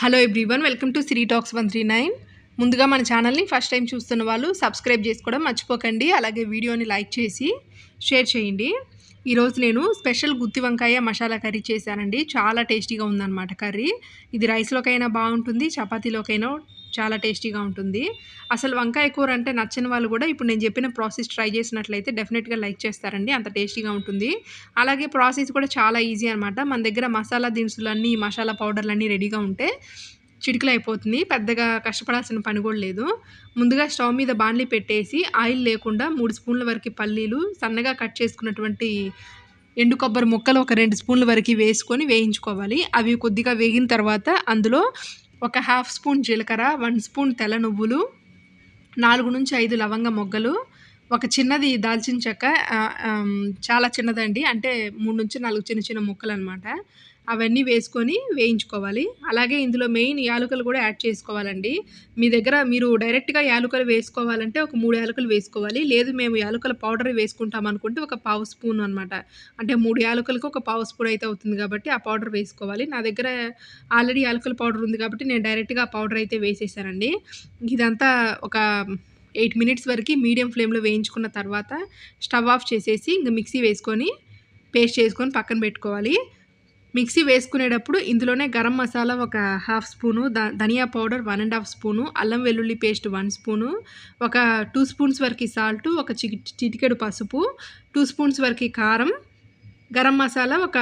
Hello everyone welcome to Siri talks one three nine ముందుగా మన ఛానల్ని ఫస్ట్ టైం చూస్తున్న వాళ్ళు సబ్స్క్రైబ్ చేసుకోవడం మర్చిపోకండి అలాగే వీడియోని లైక్ చేసి షేర్ చేయండి. ఈరోజు నేను స్పెషల్ గుత్తి వంకాయ మసాలా కర్రీ చేశానండి. చాలా టేస్టీగా ఉందన్నమాట కర్రీ. ఇది రైస్లోకైనా బాగుంటుంది చపాతీలోకైనా చాలా టేస్టీగా ఉంటుంది. అసలు వంకాయ కూర అంటే నచ్చని వాళ్ళు కూడా ఇప్పుడు నేను చెప్పిన ప్రాసెస్ ట్రై చేసినట్లయితే డెఫినెట్గా లైక్ చేస్తారండి. అంత టేస్టీగా ఉంటుంది. అలాగే ప్రాసెస్ కూడా చాలా ఈజీ అనమాట మన దగ్గర మసాలా దినుసులన్నీ మసాలా పౌడర్లు అన్నీ రెడీగా ఉంటే చిటికలు అయిపోతుంది. పెద్దగా కష్టపడాల్సిన పని కూడా లేదు. ముందుగా స్టవ్ మీద బాణలి పెట్టేసి ఆయిల్ లేకుండా మూడు స్పూన్ల వరకు పల్లీలు సన్నగా కట్ చేసుకున్నటువంటి ఎండు కొబ్బరి ముక్కలు ఒక రెండు స్పూన్ల వరకు వేసుకొని వేయించుకోవాలి. అవి కొద్దిగా వేగిన తర్వాత అందులో ఒక హాఫ్ స్పూన్ జీలకర్ర వన్ స్పూన్ తెల్ల నువ్వులు నాలుగు నుంచి ఐదు లవంగ మొగ్గలు ఒక చిన్నది దాల్చిన చెక్క చాలా చిన్నదండి. అంటే మూడు నుంచి నాలుగు చిన్న చిన్న ముక్కలు అనమాట అవన్నీ వేసుకొని వేయించుకోవాలి. అలాగే ఇందులో మెయిన్ యాలకులు కూడా యాడ్ చేసుకోవాలండి. మీ దగ్గర మీరు డైరెక్ట్గా యాలకులు వేసుకోవాలంటే ఒక మూడు యాలకులు వేసుకోవాలి. లేదు మేము యాలకుల పౌడర్ వేసుకుంటాం అనుకుంటే ఒక పావు స్పూన్ అనమాట అంటే మూడు యాలకులకు ఒక పావు స్పూన్ అయితే అవుతుంది కాబట్టి ఆ పౌడర్ వేసుకోవాలి. నా దగ్గర ఆల్రెడీ యాలకుల పౌడర్ ఉంది కాబట్టి నేను డైరెక్ట్గా ఆ పౌడర్ అయితే వేసేసానండి. ఇదంతా ఒక ఎయిట్ మినిట్స్ వరకు మీడియం ఫ్లేమ్లో వేయించుకున్న తర్వాత స్టవ్ ఆఫ్ చేసేసి ఇంకా మిక్సీ వేసుకొని పేస్ట్ చేసుకొని పక్కన పెట్టుకోవాలి. మిక్సీ వేసుకునేటప్పుడు ఇందులోనే గరం మసాలా ఒక half spoon dhaniya powder one and half spoon అల్లం వెల్లుల్లి పేస్ట్ వన్ స్పూను ఒక టూ స్పూన్స్ వరకు సాల్ట్ ఒక చి చిటికెడు పసుపు టూ స్పూన్స్ వరకు కారం గరం మసాలా ఒక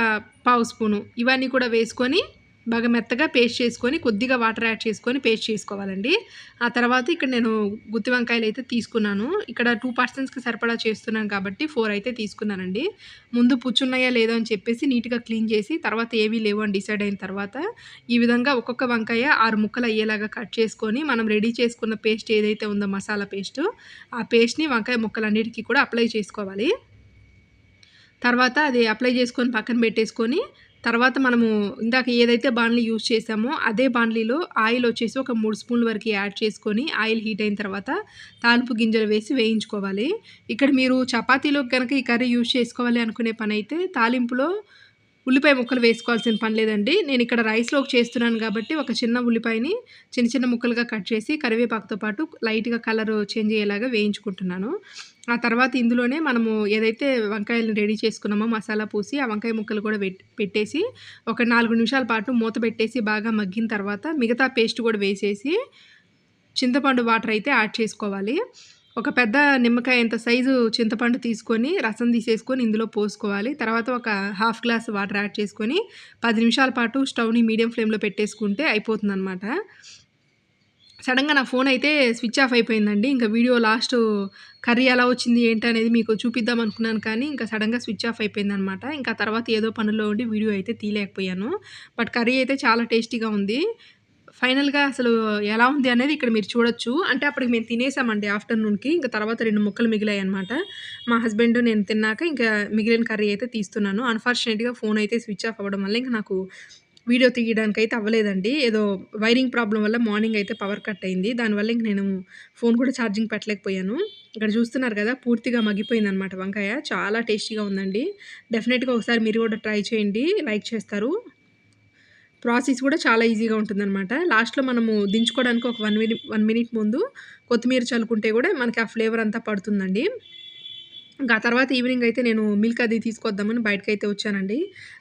పావు స్పూను. ఇవన్నీ కూడా వేసుకొని బాగా మెత్తగా పేస్ట్ చేసుకొని కొద్దిగా వాటర్ యాడ్ చేసుకొని పేస్ట్ చేసుకోవాలండి. ఆ తర్వాత ఇక్కడ నేను గుత్తి వంకాయలు అయితే తీసుకున్నాను. ఇక్కడ టూ పర్సన్స్కి సరిపడా చేస్తున్నాను కాబట్టి ఫోర్ అయితే తీసుకున్నానండి. ముందు పుచ్చున్నాయా లేదో అని చెప్పేసి నీట్గా క్లీన్ చేసి తర్వాత ఏవీ లేవు అని డిసైడ్ అయిన తర్వాత ఈ విధంగా ఒక్కొక్క వంకాయ ఆరు ముక్కలు అయ్యేలాగా కట్ చేసుకొని మనం రెడీ చేసుకున్న పేస్ట్ ఏదైతే ఉందో మసాలా పేస్ట్ ఆ పేస్ట్ని వంకాయ ముక్కలన్నిటికీ కూడా అప్లై చేసుకోవాలి. తర్వాత అది అప్లై చేసుకొని పక్కన పెట్టేసుకొని తర్వాత మనము ఇందాక ఏదైతే బాండ్లీ యూజ్ చేసామో అదే బాండ్లీలో ఆయిల్ వచ్చేసి ఒక మూడు స్పూన్ల వరకు యాడ్ చేసుకొని ఆయిల్ హీట్ అయిన తర్వాత తాలింపు గింజలు వేసి వేయించుకోవాలి. ఇక్కడ మీరు చపాతీలో కనుక ఈ కర్రీ యూజ్ చేసుకోవాలి అనుకునే పని అయితే తాలింపులో ఉల్లిపాయ ముక్కలు వేసుకోవాల్సిన పని లేదండి. నేను ఇక్కడ రైస్లోకి చేస్తున్నాను కాబట్టి ఒక చిన్న ఉల్లిపాయని చిన్న చిన్న ముక్కలుగా కట్ చేసి కరివేపాకుతో పాటు లైట్గా కలర్ చేంజ్ అయ్యేలాగా వేయించుకుంటున్నాను. ఆ తర్వాత ఇందులోనే మనము ఏదైతే వంకాయలను రెడీ చేసుకున్నామో మసాలా పూసి ఆ వంకాయ ముక్కలు కూడా పెట్టేసి ఒక నాలుగు నిమిషాల పాటు మూత పెట్టేసి బాగా మగ్గిన తర్వాత మిగతా పేస్ట్ కూడా వేసేసి చింతపండు వాటర్ అయితే యాడ్ చేసుకోవాలి. ఒక పెద్ద నిమ్మకాయ ఇంత సైజు చింతపండు తీసుకొని రసం తీసేసుకొని ఇందులో పోసుకోవాలి. తర్వాత ఒక హాఫ్ గ్లాస్ వాటర్ యాడ్ చేసుకొని పది నిమిషాల పాటు స్టవ్ని మీడియం ఫ్లేమ్లో పెట్టేసుకుంటే అయిపోతుందన్నమాట. సడన్గా నా ఫోన్ అయితే స్విచ్ ఆఫ్ అయిపోయిందండి. ఇంకా వీడియో లాస్ట్ కర్రీ ఎలా వచ్చింది ఏంటి అనేది మీకు చూపిద్దాం అనుకున్నాను కానీ ఇంకా సడన్గా స్విచ్ ఆఫ్ అయిపోయిందనమాట ఇంకా తర్వాత ఏదో పనుల్లో ఉండి వీడియో అయితే తీయలేకపోయాను. బట్ కర్రీ అయితే చాలా టేస్టీగా ఉంది. ఫైనల్గా అసలు ఎలా ఉంది అనేది ఇక్కడ మీరు చూడొచ్చు. అంటే అప్పటికి మేము తినేసామండి ఆఫ్టర్నూన్కి. ఇంకా తర్వాత రెండు ముక్కలు మిగిలాయి అనమాట మా హస్బెండ్ నేను తిన్నాక ఇంకా మిగిలిన కర్రీ అయితే తీస్తున్నాను. అన్ఫార్చునేట్గా ఫోన్ అయితే స్విచ్ ఆఫ్ అవ్వడం వల్ల ఇంకా నాకు వీడియో తీయడానికి అయితే అవ్వలేదండి. ఏదో వైరింగ్ ప్రాబ్లం వల్ల మార్నింగ్ అయితే పవర్ కట్ అయింది. దానివల్ల ఇంక నేను ఫోన్ కూడా ఛార్జింగ్ పెట్టలేకపోయాను. ఇక్కడ చూస్తున్నారు కదా పూర్తిగా మగ్గిపోయింది అనమాట వంకాయ. చాలా టేస్టీగా ఉందండి. డెఫినెట్గా ఒకసారి మీరు కూడా ట్రై చేయండి. లైక్ చేస్తారు. ప్రాసెస్ కూడా చాలా ఈజీగా ఉంటుందన్నమాట. లాస్ట్లో మనము దించుకోవడానికి ఒక వన్ మినిట్ వన్ మినిట్ ముందు కొత్తిమీర చల్లుకుంటే కూడా మనకి ఆ ఫ్లేవర్ అంతా పడుతుందండి. ఇంకా తర్వాత ఈవినింగ్ అయితే నేను మిల్క్ అది తీసుకొద్దామని బయటకు అయితే వచ్చానండి.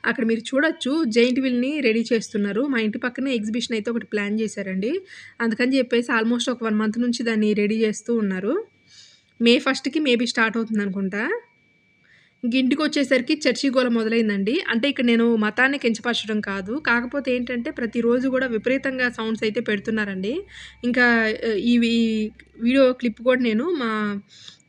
అక్కడ మీరు చూడొచ్చు జైంట్ వీల్ని రెడీ చేస్తున్నారు. మా ఇంటి పక్కనే ఎగ్జిబిషన్ అయితే ఒకటి ప్లాన్ చేశారండి. అందుకని చెప్పేసి ఆల్మోస్ట్ ఒక వన్ మంత్ నుంచి దాన్ని రెడీ చేస్తూ ఉన్నారు. మే ఫస్ట్కి మేబీ స్టార్ట్ అవుతుంది అనుకుంటా ఇంటికి వచ్చేసరికి చర్చి గోల మొదలైందండి. అంటే ఇక్కడ నేను మతాన్ని కించపరచడం కాదు. కాకపోతే ఏంటంటే ప్రతిరోజు కూడా విపరీతంగా సౌండ్స్ అయితే పెడుతున్నారండి. ఇంకా ఈ వీడియో క్లిప్ కూడా నేను మా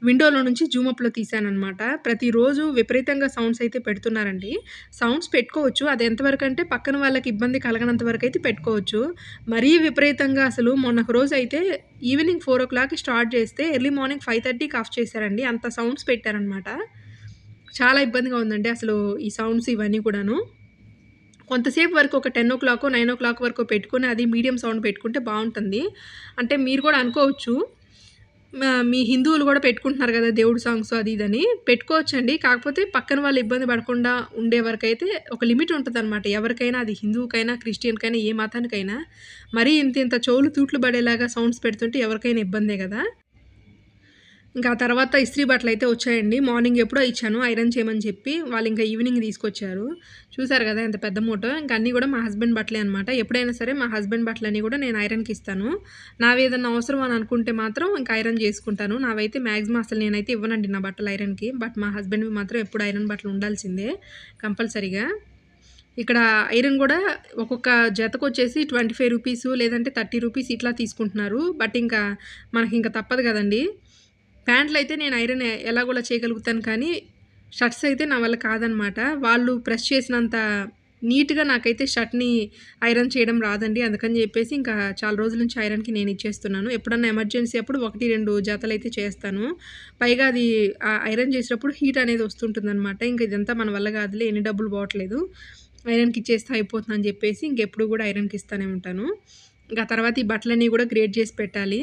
విండోలో నుంచి జూమ్ అప్లో తీశానమాట ప్రతిరోజు విపరీతంగా సౌండ్స్ అయితే పెడుతున్నారండి. సౌండ్స్ పెట్టుకోవచ్చు. అది ఎంతవరకు అంటే పక్కన వాళ్ళకి ఇబ్బంది కలగనంత వరకు అయితే పెట్టుకోవచ్చు. మరీ విపరీతంగా అసలు మొన్న ఒక రోజు అయితే evening four o'clock start చేస్తే ఎర్లీ మార్నింగ్ ఫైవ్ థర్టీకి ఆఫ్ చేశారండి. అంత సౌండ్స్ పెట్టారనమాట చాలా ఇబ్బందిగా ఉందండి అసలు ఈ సౌండ్స్ ఇవన్నీ కూడాను. కొంతసేపు వరకు ఒక ten o'clock nine o'clock వరకు పెట్టుకొని అది మీడియం సౌండ్ పెట్టుకుంటే బాగుంటుంది. అంటే మీరు కూడా అనుకోవచ్చు మీ హిందువులు కూడా పెట్టుకుంటున్నారు కదా దేవుడు సాంగ్స్ అది ఇదని. పెట్టుకోవచ్చండి కాకపోతే పక్కన వాళ్ళు ఇబ్బంది పడకుండా ఉండే వరకైతే ఒక లిమిట్ ఉంటుంది అనమాట ఎవరికైనా అది హిందువుకైనా క్రిస్టియన్కైనా ఏ మతానికైనా మరీ ఇంత ఇంత చెవులు తూట్లు పడేలాగా సౌండ్స్ పెడుతుంటే ఎవరికైనా ఇబ్బందే కదా. ఇంకా ఆ తర్వాత ఇస్త్రీ బట్టలు అయితే వచ్చాయండి. మార్నింగ్ ఎప్పుడో ఇచ్చాను. ఐరన్ చేయమని చెప్పి వాళ్ళు ఇంకా ఈవినింగ్ తీసుకొచ్చారు. చూసారు కదా ఎంత పెద్ద మూట. ఇంకా అన్నీ కూడా మా హస్బెండ్ బట్టలే అనమాట ఎప్పుడైనా సరే మా హస్బెండ్ బట్టలన్నీ కూడా నేను ఐరన్కి ఇస్తాను. నావి ఏదన్నా అవసరం అని అనుకుంటే మాత్రం ఇంకా ఐరన్ చేసుకుంటాను. నావైతే మ్యాక్సిమం అసలు నేనైతే ఇవ్వనండి నా బట్టలు ఐరన్కి. బట్ మా హస్బెండ్వి మాత్రం ఎప్పుడు ఐరన్ బట్టలు ఉండాల్సిందే కంపల్సరీగా. ఇక్కడ ఐరన్ కూడా ఒక్కొక్క జతకు వచ్చేసి ట్వంటీ ఫైవ్ రూపీస్ లేదంటే థర్టీ రూపీస్ ఇట్లా తీసుకుంటున్నారు. బట్ ఇంకా మనకి ఇంకా తప్పదు కదండీ. ప్యాంట్లు అయితే నేను ఐరన్ ఎలాగోలా చేయగలుగుతాను కానీ షర్ట్స్ అయితే నా వల్ల కాదనమాట. వాళ్ళు ప్రెస్ చేసినంత నీట్గా నాకైతే షర్ట్ని ఐరన్ చేయడం రాదండి. అందుకని చెప్పేసి ఇంకా చాలా రోజుల నుంచి ఐరన్కి నేను ఇచ్చేస్తున్నాను. ఎప్పుడన్నా ఎమర్జెన్సీ అప్పుడు ఒకటి రెండు జతలు అయితే చేస్తాను. పైగా అది ఐరన్ చేసేటప్పుడు హీట్ అనేది వస్తుంటుంది అనమాట ఇంకా ఇదంతా మన వల్ల కాదులే ఎన్ని డబ్బులు పోవట్లేదు. ఐరన్కి ఇచ్చేస్తే అయిపోతుందని చెప్పేసి ఇంకెప్పుడు కూడా ఐరన్కి ఇస్తానే ఉంటాను. ఇంకా తర్వాత ఈ బట్టలన్నీ కూడా గ్రేడ్ చేసి పెట్టాలి.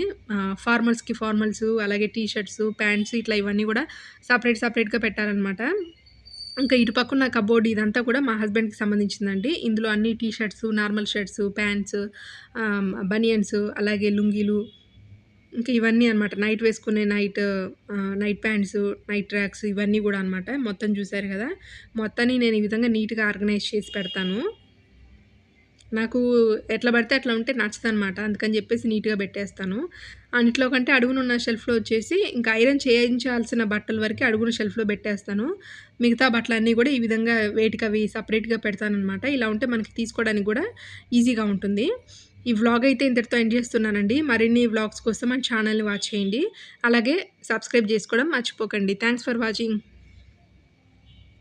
ఫార్మల్స్కి ఫార్మల్స్ అలాగే టీ షర్ట్స్ ప్యాంట్స్ ఇట్లా ఇవన్నీ కూడా సపరేట్ సపరేట్గా పెట్టాలన్నమాట. ఇంకా ఇటు పక్కన కబోర్డ్ ఇదంతా కూడా మా హస్బెండ్కి సంబంధించిందండి. ఇందులో అన్ని T shirts normal shirts pants banians అలాగే లుంగీలు ఇంకా ఇవన్నీ అనమాట నైట్ వేసుకునే night night pants night tracks ఇవన్నీ కూడా అనమాట మొత్తం చూశారు కదా. మొత్తాన్ని నేను ఈ విధంగా నీట్గా ఆర్గనైజ్ చేసి పెడతాను. నాకు ఎట్లా పడితే అట్లా ఉంటే నచ్చదు అనమాట అందుకని చెప్పేసి నీట్గా పెట్టేస్తాను. అన్నిట్లో కంటే అడుగునున్న షెల్ఫ్లో వచ్చేసి ఇంకా ఐరన్ చేయించాల్సిన బట్టల వరకు అడుగున షెల్ఫ్లో పెట్టేస్తాను. మిగతా బట్టలన్నీ కూడా ఈ విధంగా వేటికి అవి సపరేట్గా పెడతానమాట ఇలా ఉంటే మనకి తీసుకోవడానికి కూడా ఈజీగా ఉంటుంది. ఈ వ్లాగ్ అయితే ఇంతటితో ఎండ్ చేస్తున్నానండి. మరిన్ని వ్లాగ్స్ కోసం మన ఛానల్ని వాచ్ చేయండి. అలాగే సబ్స్క్రైబ్ చేసుకోవడం మర్చిపోకండి. Thanks for watching.